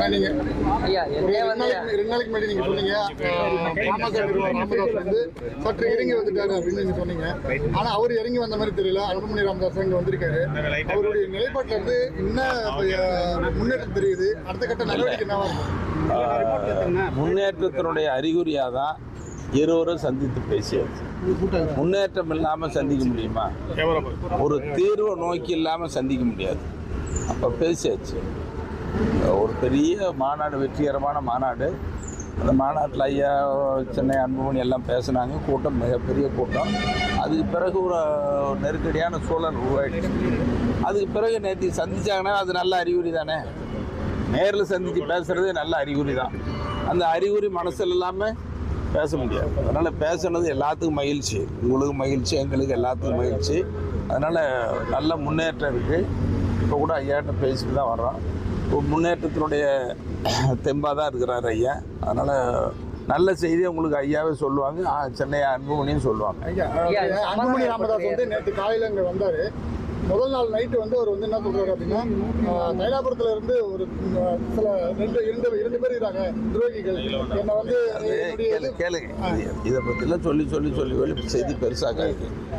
ரெண்டு வந்து நாளைக்கு முன்னாடி நீங்க சொன்னீங்க அஹ், பாமக ராமதாஸ் வந்து சற்று இறங்கி வந்துட்டாரு அப்படின்னு நீங்க சொன்னீங்க ஆனா அவர் இறங்கி வந்த மாதிரி தெரியல அன்புமணி ராமதாஸ் இங்க வந்திருக்காரு அவருடைய நிலைப்பாட்டுல இருந்து என்ன முன்னேற்றம் தெரியுது அடுத்த கட்ட நடவடிக்கை என்னவா முன்னேற்றத்தினுடைய அறிகுறியாக தான் இருவரும் சந்தித்து பேசியாச்சு முன்னேற்றம் இல்லாமல் சந்திக்க முடியுமா? ஒரு தீர்வை நோக்கி இல்லாமல் சந்திக்க முடியாது. அப்போ பேசியாச்சு. ஒரு பெரிய மாநாடு வெற்றிகரமான மாநாடு. அந்த மாநாட்டில் ஐயா சென்னை அன்புமணி எல்லாம் பேசினாங்க. கூட்டம் மிகப்பெரிய கூட்டம். அதுக்கு பிறகு ஒரு நெருக்கடியான சூழல் உருவாயிடுச்சு. அதுக்கு பிறகு நேற்று சந்திச்சாங்கன்னா அது நல்ல அறிகுறி தானே? நேரில் சந்தித்து பேசுகிறதே நல்ல அறிகுறி தான். அந்த அறிகுறி மனசில் இல்லாமல் பேச முடியாது. அதனால் பேசுனது எல்லாத்துக்கும் மகிழ்ச்சி. உங்களுக்கு மகிழ்ச்சி எங்களுக்கு எல்லாத்துக்கும் மகிழ்ச்சி. அதனால் நல்ல முன்னேற்றம் இருக்குது இப்போ கூட ஐயாட்ட பேசிட்டு தான் வர்றோம். முன்னேற்றத்தினுடைய தெம்பாக தான் இருக்கிறார் ஐயா. அதனால் நல்ல செய்தியை உங்களுக்கு ஐயாவே சொல்லுவாங்க. சென்னை அன்புமணியும் சொல்லுவாங்க. அன்புமணி ராமதாஸ் வந்து நேற்று காலையில இங்க வந்தாரு. முதல் நாள் நைட்டு வந்து அவர் வந்து என்ன சொல்றாரு அப்படின்னா அஹ், தைலாபுரத்துல இருந்து ஒரு சில ரெண்டு இரண்டு இரண்டு பேர் இருக்காங்க துரோகிகள். என்னை வந்து கேளு இது- கேளுங்க. இது- பற்றிலாம் சொல்லி சொல்லி சொல்லி சொல்லி செய்தி பெருசாக்காது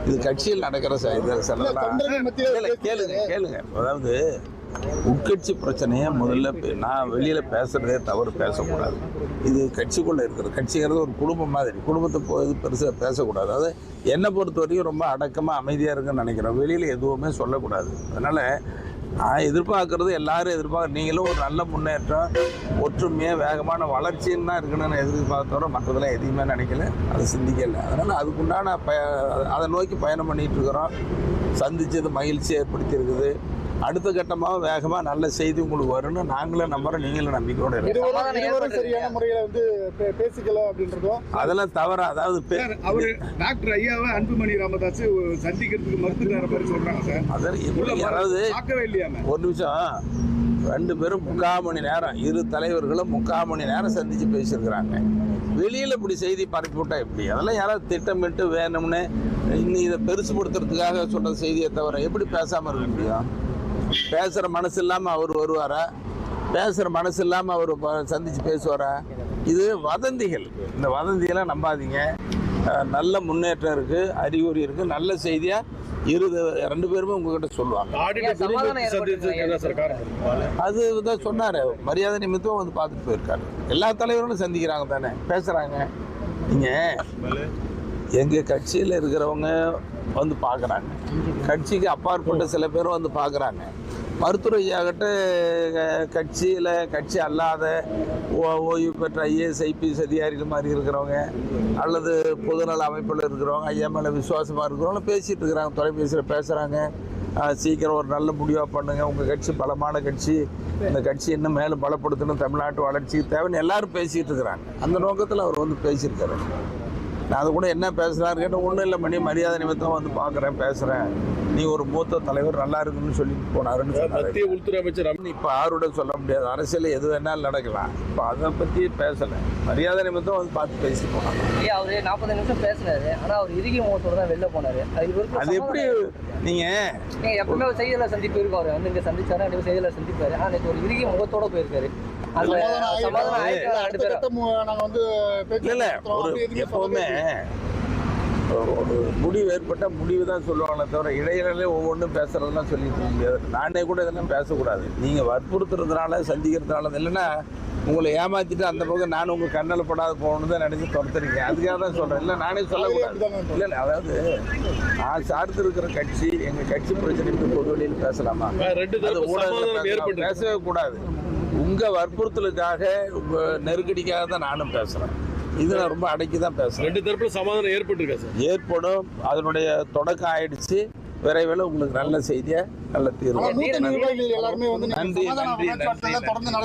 இது கட்சியில் நடக்கிற ச- இது இல்ல, சிலதெல்லாம் தொண்டர்கள் மத்தியில கேளு- கேளுங்க கேளுங்க. அதாவது உட்கட்சி பிரச்சனையை முதல்ல நான் வெளியில் பேசுகிறதே தவறு பேசக்கூடாது. இது கட்சிக்குள்ளே இருக்கிறது கட்சிங்கிறது ஒரு குடும்பம் மாதிரி. குடும்பத்தை போய் பெருசாக பேசக்கூடாது. அது என்னை பொறுத்த வரைக்கும் ரொம்ப அடக்கமாக அமைதியாக இருக்குன்னு நினைக்கிறேன். வெளியில் எதுவுமே சொல்லக்கூடாது. அதனால் நான் எதிர்பார்க்கறது எல்லாரும் எதிர்பார்க்க நீங்களும் ஒரு நல்ல முன்னேற்றம் ஒற்றுமையாக வேகமான வளர்ச்சின்னு தான் இருக்கணும்னு எதிர்பார்த்தோட மற்றதெல்லாம் எதையுமே நினைக்கல. அதை சிந்திக்கல. அதனால் அதுக்குண்டான பய அதை நோக்கி பயணம் பண்ணிகிட்டு இருக்கிறோம். மகிழ்ச்சி ஏற்படுத்தி இருக்குது அடுத்த கட்டமாக வேகமாக நல்ல செய்தி உங்களுக்கு வரும்னு நாங்களும் நம்புறோம் நீங்களும் நம்பிக்கையோட இருக்கோம். சரியான முறையில வந்து பே- பேசிக்கல அப்படின்றதும் அதெல்லாம் தவறா அதாவது அவரு டாக்டர் ஐயாவை அன்புமணி ராமதாஸ் சந்திக்கிறதுக்கு மறுத்துட்டார மாதிரி சொல்றாங்க சார். எப்படி- அதாவது ஒரு நிமிஷம். ரெண்டு பேரும் முக்கால் மணி நேரம் இரு தலைவர்களும் முக்கால் மணி நேரம் சந்திச்சு பேசியிருக்கிறாங்க. வெளியில் இப்படி செய்தி பரப்பி விட்டா எப்படி? அதெல்லாம் யாராவது திட்டமிட்டு வேணும்னு இன்னும் இதை பெருசுபடுத்துறதுக்காக சொன்ன செய்தியை தவிர எப்படி பேசாமல் இருக்க முடியும்? பேசுகிற மனசு இல்லாமல் அவர் வருவாரா? பேசுகிற மனசு இல்லாமல் அவர் சந்திச்சு பேசுவாரா? இது வதந்திகள். இந்த வதந்தியெல்லாம் நம்பாதீங்க. நல்ல முன்னேற்றம் இருக்குது அறிகுறி இருக்குது நல்ல செய்தியாக இரு ரெண்டு பேருமே உங்ககிட்ட சொல்லுவாங்க. அது தான் சொன்னார். மரியாதை நிமித்தம் வந்து பார்த்துட்டு போயிருக்காரு. எல்லா தலைவர்களும் சந்திக்கிறாங்க தானே. பேசுகிறாங்க நீங்கள் எங்கள் கட்சியில் இருக்கிறவங்க வந்து பார்க்குறாங்க கட்சிக்கு அப்பாற்பட்ட சில பேரும் வந்து பார்க்குறாங்க மருத்துவரையாகட்ட கட்சியில் கட்சி அல்லாத ஓ- ஓய்வு பெற்ற ஐஏஎஸ் ஐபிஎஸ் அதிகாரிகள் மாதிரி இருக்கிறவங்க அல்லது பொதுநல அமைப்பில் இருக்கிறவங்க ஐயா மேலே விசுவாசமாக இருக்கிறவங்க பேசிகிட்டு இருக்கிறாங்க தொலைபேசியில் பேசுகிறாங்க சீக்கிரம் ஒரு நல்ல முடிவாக பண்ணுங்கள் உங்கள் கட்சி பலமான கட்சி. இந்த கட்சி இன்னும் மேலும் பலப்படுத்தணும். தமிழ்நாட்டு வளர்ச்சிக்கு தேவைன்னு எல்லாரும் பேசிகிட்டு இருக்கிறாங்க. அந்த நோக்கத்தில் அவர் வந்து பேசியிருக்காரு. நான் அது கூட என்ன பேசுகிறாரு கேட்டால் ஒன்றும் இல்லை மணி மரியாதை நிமித்தம் வந்து பார்க்குறேன் பேசுகிறேன் நீ ஒரு மூத்த தலைவர் நல்லா இருக்குன்னு சொல்லிட்டு போனாருன்னு சொன்னாரு. மத்திய உள்துறை அமைச்சர் இப்போ யாரோட சொல்ல முடியாது. அரசியல் எது வேணாலும் நடக்கலாம். இப்போ அதை பற்றி பேசலை. மரியாதை நிமித்தம் வந்து பார்த்து பேசிட்டு போனாங்க ஐயா அவரு நாற்பது நிமிஷம் பேசினாரு. ஆனா அவர் இறுகிய முகத்தோட தான் வெளில போனாரு. அது எப்படி நீங்கள் நீங்க எப்பவுமே செய்தியாளர் சந்திப்பு இருக்கும். அவர் வந்து இங்க சந்திச்சாரு பேரும் செய்தியாளர் சந்திப்பாரு. ஆனா நேற்று ஒரு இறுகிய முகத்தோட போயிருக்காரு. எப்போவுமே முடிவு ஏற்பட்டால் முடிவு தான் சொல்லுவாங்களே தவிர இடையிலே ஒவ்வொன்றும் பேசுறதெல்லாம் சொல்லிட்டு முடியாது. நானே கூட இதெல்லாம் பேசக்கூடாது. நீங்கள் வற்புறுத்துறதுனால சந்திக்கிறதுனால இல்லைன்னா உங்களை ஏமாத்திட்டு அந்த பக்கம் நான் உங்கள் கண்ணில் படாத போகணுன்னு தான் நினச்சி துரத்துறீங்க. அதுக்காக தான் சொல்கிறேன் இல்லை நானே சொல்லக்கூடாது. இல்லை இல்லை அதாவது நான் சார்ந்து இருக்கிற கட்சி எங்கள் கட்சி பிரச்சனைக்கு பொது வெளியில் பேசலாமா பேசவே கூடாது. உங்க வற்புறுத்தலுக்காக நெருக்கடிக்காக தான் நானும் பேசுறேன். இது நான் ரொம்ப அடக்கி தான் பேசுறேன். ரெண்டு தரப்புல சமாதானம் ஏற்பட்டிருக்கா சார்? ஏற்படும். அதனுடைய தொடக்கம் ஆயிடுச்சு. விரைவில் உங்களுக்கு நல்ல செய்தியை நல்ல தீர்வு. நன்றி, சமாதான நன்றி, நன்றி.